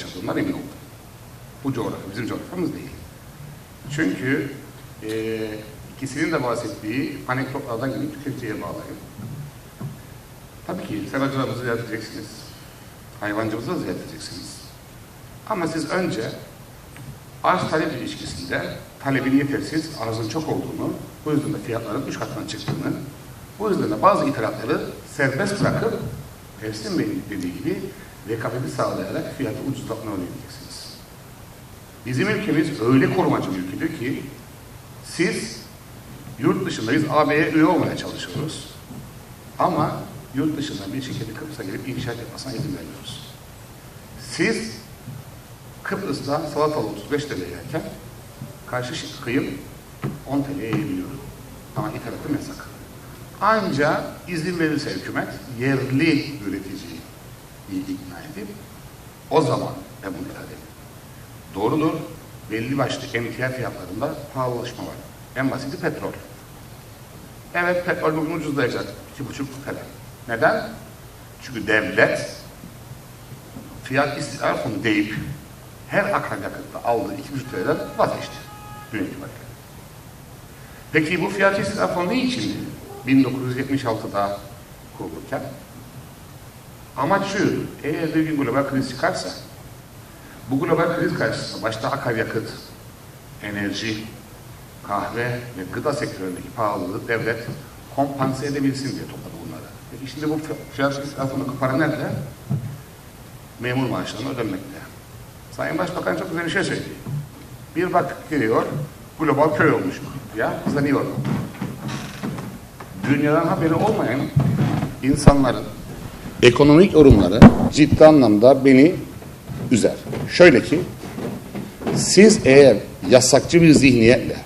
yaşadığından emin oldum. Bu coğrafya bizim coğrafyamız değil. Çünkü e, ikisinin de bahsettiği anekdotlardan gidip tüketiciye bağlayın. Tabii ki seracılarımızı ziyaret edeceksiniz. Hayvancımızı da ziyaret edeceksiniz. Ama siz önce arz talep ilişkisinde talebin yetersiz, arzın çok olduğunu, bu yüzden de fiyatların üç katına çıktığını, bu yüzden de bazı ithalatları serbest bırakıp Ersin Bey'in dediği gibi rekabeti sağlayarak fiyatı ucuzlatma öğreneceksiniz. Bizim ülkemiz öyle korumacı bir ülkedir ki siz yurt dışında biz AB'ye üye olmaya çalışıyoruz. Ama yurt dışından bir şirketi Kıbrıs'a gelip inşaat yapmasına izin vermiyoruz. Siz Kıbrıs'ta salatalı 35 TL yerken karşı kıyım 10 TL'ye yiyebiliyor. Ama ithalatım yasak. Anca izin verirse hükümet yerli üreticiyi ikna edip o zaman ben bunu ithal ederim. Doğrudur. Belli başlı emtia fiyatlarında pahalılaşma var. En basiti petrol. Evet petrol bugün ucuzlayacak. 2,5 TL. Neden? Çünkü devlet fiyat istikrar fonu deyip her akaryakıtta aldığı 2,5 TL'den vazgeçti. Dün itibariyle. Peki bu fiyat istikrar fonu ne için 1976'da kurulurken? Amaç şu, eğer bir gün global kriz çıkarsa, bu global kriz karşısında başta akaryakıt, enerji, kahve ve gıda sektöründeki pahalılığı devlet kompanse edebilsin diye topladı bunları. Peki şimdi bu fiyat israfını para nerede? Memur maaşlarına ödenmekte. Sayın Başbakan çok güzel bir şey söyledi. Bir bak geliyor, global köy olmuş. Ya hızlanıyor. Dünyadan haberi olmayan insanların ekonomik yorumları ciddi anlamda beni üzer. Şöyle ki, siz eğer yasakçı bir zihniyetle,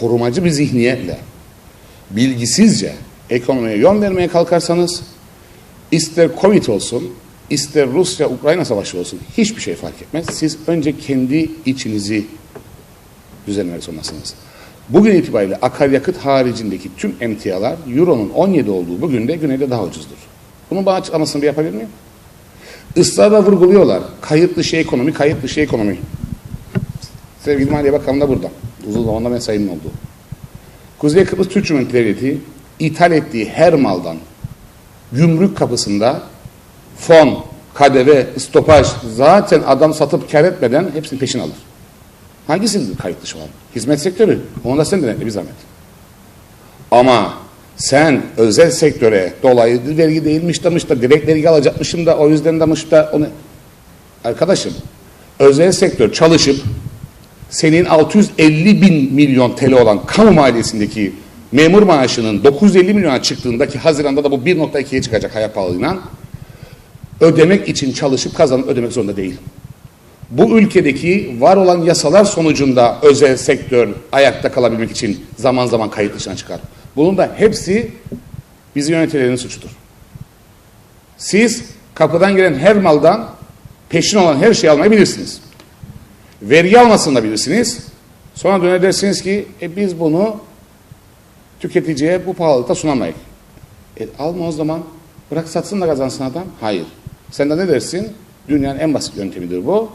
korumacı bir zihniyetle, bilgisizce ekonomiye yön vermeye kalkarsanız, ister Covid olsun, ister Rusya-Ukrayna savaşı olsun, hiçbir şey fark etmez. Siz önce kendi içinizi düzenlemek zorundasınız. Bugün itibariyle akaryakıt haricindeki tüm emtialar Euro'nun 17 olduğu bugün de güneyde daha ucuzdur. Bunun bana açıklamasını bir yapabilir miyim? Israrla vurguluyorlar. Kayıt dışı ekonomi, kayıt dışı ekonomi. Sevgili Maliye Bakanı da burada. Uzun zamanda mesainin olduğu. Kuzey Kıbrıs Türk Cumhuriyeti ithal ettiği her maldan gümrük kapısında fon, KDV, stopaj zaten adam satıp kar etmeden hepsini peşin alır. Hangisidir kayıt dışı olan? Hizmet sektörü. Onu da sen denetle bir zahmet. Ama sen özel sektöre dolayı vergi değilmiş demiş da direkt vergi alacakmışım da o yüzden demiş da onu... Arkadaşım özel sektör çalışıp senin 650 bin milyon TL olan kamu maliyesindeki memur maaşının 950 milyona çıktığındaki Haziran'da da bu 1.2'ye çıkacak hayat pahalılığıyla ödemek için çalışıp kazanıp ödemek zorunda değil. Bu ülkedeki var olan yasalar sonucunda özel sektör ayakta kalabilmek için zaman zaman kayıt dışına çıkar. Bunun da hepsi bizi yöneticilerin suçudur. Siz kapıdan gelen her maldan peşin olan her şeyi almayı bilirsiniz. Vergi almasını da bilirsiniz. Sonra döner dersiniz ki e biz bunu tüketiciye bu pahalılıkta sunamayız. E, alma o zaman. Bırak satsın da kazansın adam. Hayır. Sen de ne dersin? Dünyanın en basit yöntemidir bu.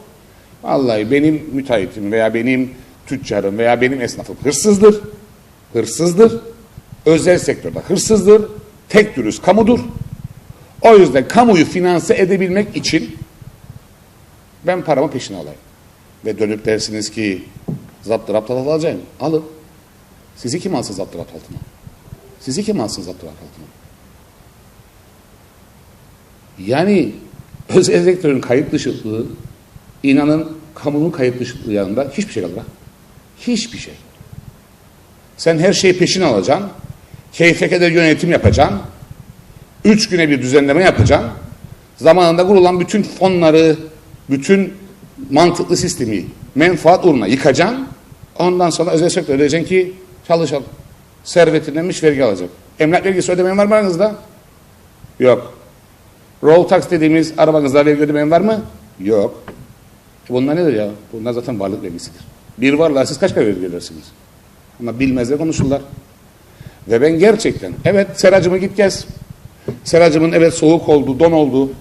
Vallahi benim müteahhitim veya benim tüccarım veya benim esnafım hırsızdır. Hırsızdır. Özel sektörde hırsızdır. Tek dürüst kamudur. O yüzden kamuyu finanse edebilmek için ben paramı peşine alayım. Ve dönüp dersiniz ki zaptı rapt alacağım. Alın. Sizi kim alsın zaptı rapt altına? Sizi kim alsın zaptı rapt altına? Yani özel sektörün kayıt dışılığı inanın kamunun kayıt dışılığı yanında hiçbir şey kalır. Hiçbir şey. Sen her şeyi peşin alacaksın. Keyfe yönetim yapacaksın. Üç güne bir düzenleme yapacaksın. Zamanında kurulan bütün fonları, bütün mantıklı sistemi menfaat uğruna yıkacaksın. Ondan sonra özel sektör diyeceksin ki çalışalım. Servetindenmiş vergi alacak. Emlak vergisi ödemeyen var mı aranızda? Yok. Roll tax dediğimiz arabanızda vergi ödemeyen var mı? Yok. Bunlar nedir ya? Bunlar zaten varlık vergisidir. Bir varlığa siz kaç para vergi ödersiniz? Ama bilmezler konuşurlar. Ve ben gerçekten, evet seracımı git gez. Seracımın evet soğuk oldu, don oldu.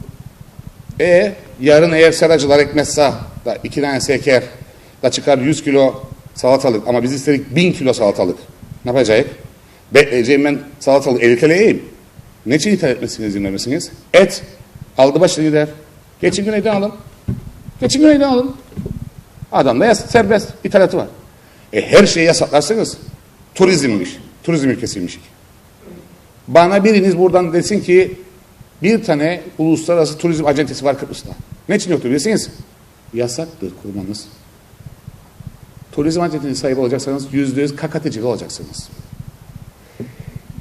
E yarın eğer seracılar ekmezse da iki tane seker da çıkar 100 kilo salatalık ama biz istedik 1000 kilo salatalık. Ne yapacağız? Bekleyeceğim ben salatalık 50 TL yiyeyim. Ne için ithal etmesini izin vermesiniz? Et. Aldı başını gider. Geçin güneyden alın. Geçin güneyden alın. Adamda serbest ithalatı var. E her şeyi yasaklarsınız. Turizmmiş. Turizm ülkesiymiş. Bana biriniz buradan desin ki bir tane uluslararası turizm acentesi var Kıbrıs'ta. Ne için yoktur bilirsiniz? Yasaktır kurmanız. Turizm acentesi sahibi olacaksanız yüzde yüz kakatecili olacaksınız.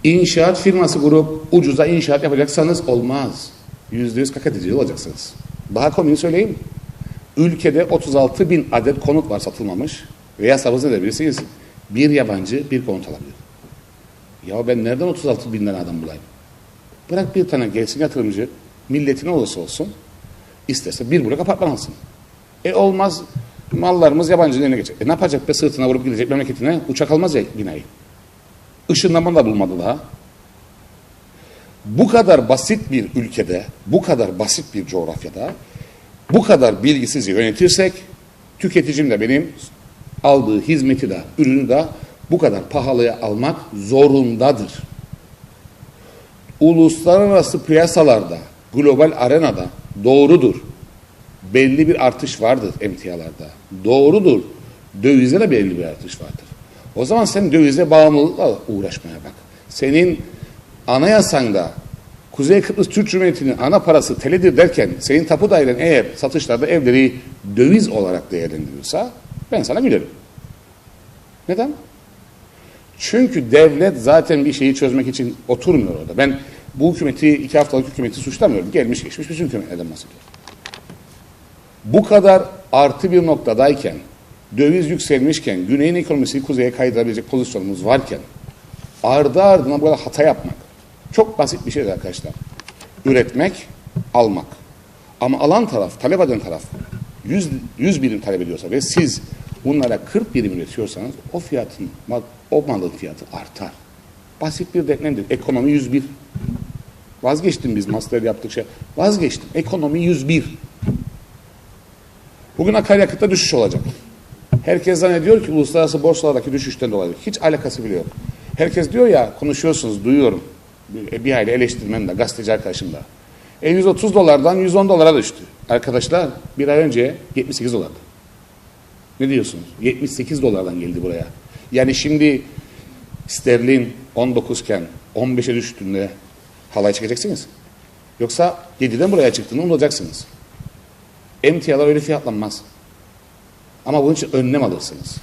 İnşaat firması kurup ucuza inşaat yapacaksanız olmaz. Yüzde yüz kakatecili olacaksınız. Daha komiğini söyleyeyim. Ülkede 36 bin adet konut var satılmamış. Ve yasabınız ne de bilirsiniz? Bir yabancı bir konut alabilir. Ya ben nereden 36 bin tane adam bulayım? Bırak bir tane gelsin yatırımcı, milletin olursa olsun, isterse bir blok apartman alsın. E olmaz, mallarımız yabancının eline geçecek. E ne yapacak be sırtına vurup gidecek memleketine? Uçak almaz ya binayı. Işınlama da bulmadı daha. Bu kadar basit bir ülkede, bu kadar basit bir coğrafyada, bu kadar bilgisizce yönetirsek, tüketicim de benim aldığı hizmeti de, ürünü de bu kadar pahalıya almak zorundadır. Uluslararası piyasalarda, global arenada doğrudur. Belli bir artış vardır emtialarda. Doğrudur. Dövize de belli bir artış vardır. O zaman sen dövize bağımlılıkla uğraşmaya bak. Senin anayasanda Kuzey Kıbrıs Türk Cumhuriyeti'nin ana parası teledir derken senin tapu dairen eğer satışlarda evleri döviz olarak değerlendiriyorsa ben sana gülerim. Neden? Çünkü devlet zaten bir şeyi çözmek için oturmuyor orada. Ben bu hükümeti, iki haftalık hükümeti suçlamıyorum. Gelmiş geçmiş bütün hükümetlerden bahsediyorum. Bu kadar artı bir noktadayken, döviz yükselmişken, güneyin ekonomisini kuzeye kaydırabilecek pozisyonumuz varken, ardı ardına böyle hata yapmak, çok basit bir şeydir arkadaşlar. Üretmek, almak. Ama alan taraf, talep eden taraf 100, 100 birim talep ediyorsa ve siz bunlara 40 birim üretiyorsanız o fiyatın, o malın fiyatı artar. Basit bir denklemdir. Ekonomi 101. Vazgeçtim biz master yaptık şey. Vazgeçtim. Ekonomi 101. Bugün akaryakıtta düşüş olacak. Herkes zannediyor ki uluslararası borsalardaki düşüşten dolayı. Hiç alakası bile yok. Herkes diyor ya konuşuyorsunuz duyuyorum. Bir, bir aile eleştirmen de gazeteci arkadaşım da. E 130 dolardan 110 dolara düştü. Arkadaşlar bir ay önce 78 dolardı. Ne diyorsunuz? 78 dolardan geldi buraya. Yani şimdi sterlin 19 iken 15'e düştüğünde halay çekeceksiniz. Yoksa 7'den buraya çıktığını unutacaksınız. Emtialar öyle fiyatlanmaz. Ama bunun için önlem alırsınız.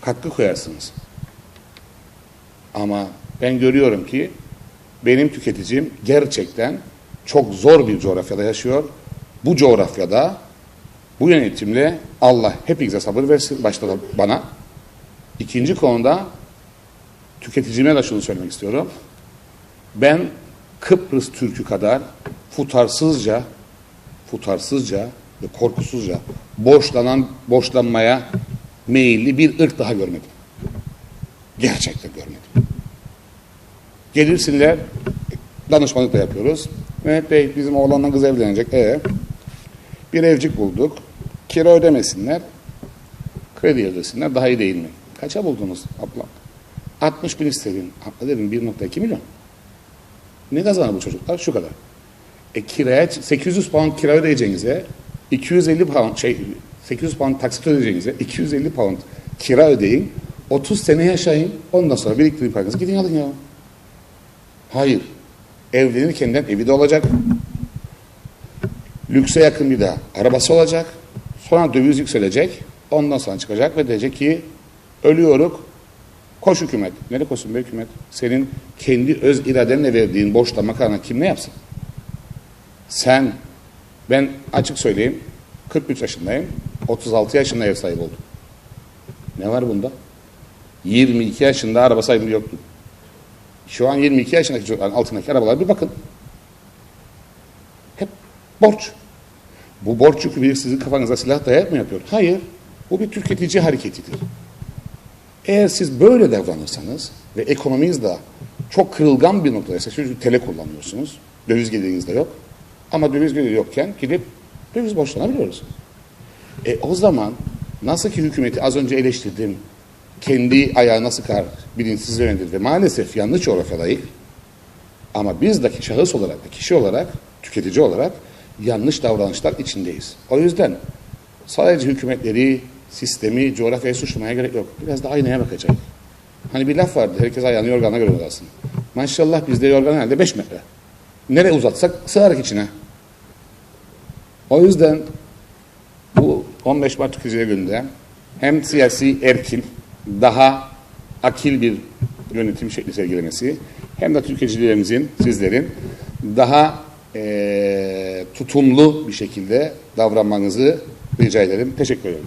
Katkı koyarsınız. Ama ben görüyorum ki benim tüketicim gerçekten çok zor bir coğrafyada yaşıyor. Bu coğrafyada bu yönetimle Allah hepinize sabır versin. Başta da bana. İkinci konuda tüketicime de şunu söylemek istiyorum. Ben Kıbrıs Türk'ü kadar futarsızca futarsızca ve korkusuzca borçlanan, borçlanmaya meyilli bir ırk daha görmedim. Gerçekten görmedim. Gelirsinler, danışmanlık da yapıyoruz. Mehmet Bey bizim oğlanla kız evlenecek. E, bir evcik bulduk. Kira ödemesinler. Kredi ödesinler. Daha iyi değil mi? Kaça buldunuz abla? 60 bin istedim. Abla dedim 1.2 milyon. Ne kazanır bu çocuklar? Şu kadar. E kiraya 800 pound kira ödeyeceğinize 250 pound şey 800 pound taksit ödeyeceğinize 250 pound kira ödeyin. 30 sene yaşayın. Ondan sonra biriktirip paranızı gidin alın ya. Hayır. Evlenirken evi de olacak. Lükse yakın bir de arabası olacak. Sonra döviz yükselecek. Ondan sonra çıkacak ve diyecek ki ölüyoruk. Koş hükümet. Nereye koşsun be hükümet? Senin kendi öz iradenle verdiğin borçla makarna kim ne yapsın? Sen, ben açık söyleyeyim, 43 yaşındayım, 36 yaşında ev sahibi oldum. Ne var bunda? 22 yaşında araba sahibi yoktu. Şu an 22 yaşındaki çocukların altındaki arabalar bir bakın. Hep borç. Bu borç yükü bir sizin kafanıza silah dayayarak mı yapıyor? Hayır. Bu bir tüketici hareketidir. Eğer siz böyle davranırsanız ve ekonominiz de çok kırılgan bir noktadaysa, çünkü tele kullanıyorsunuz, döviz geliriniz de yok. Ama döviz geliri yokken gidip biz borçlanabiliyoruz. E o zaman nasıl ki hükümeti az önce eleştirdim, kendi ayağına sıkar, bilinçsiz yönelir ve maalesef yanlış coğrafyadayız. Ama biz de şahıs olarak, kişi olarak, tüketici olarak yanlış davranışlar içindeyiz. O yüzden sadece hükümetleri, sistemi, coğrafyayı suçlamaya gerek yok. Biraz da aynaya bakacak. Hani bir laf vardı, herkes ayağını yorgana göre uzatsın. Maşallah bizde yorgan herhalde 5 metre. Nereye uzatsak sığarak içine. O yüzden bu 15 Mart Tüketiciler Günü'nde hem siyasi erkin, daha akil bir yönetim şekli sergilemesi hem de tüketicilerimizin, sizlerin daha eee, tutumlu bir şekilde davranmanızı rica ederim. Teşekkür ederim.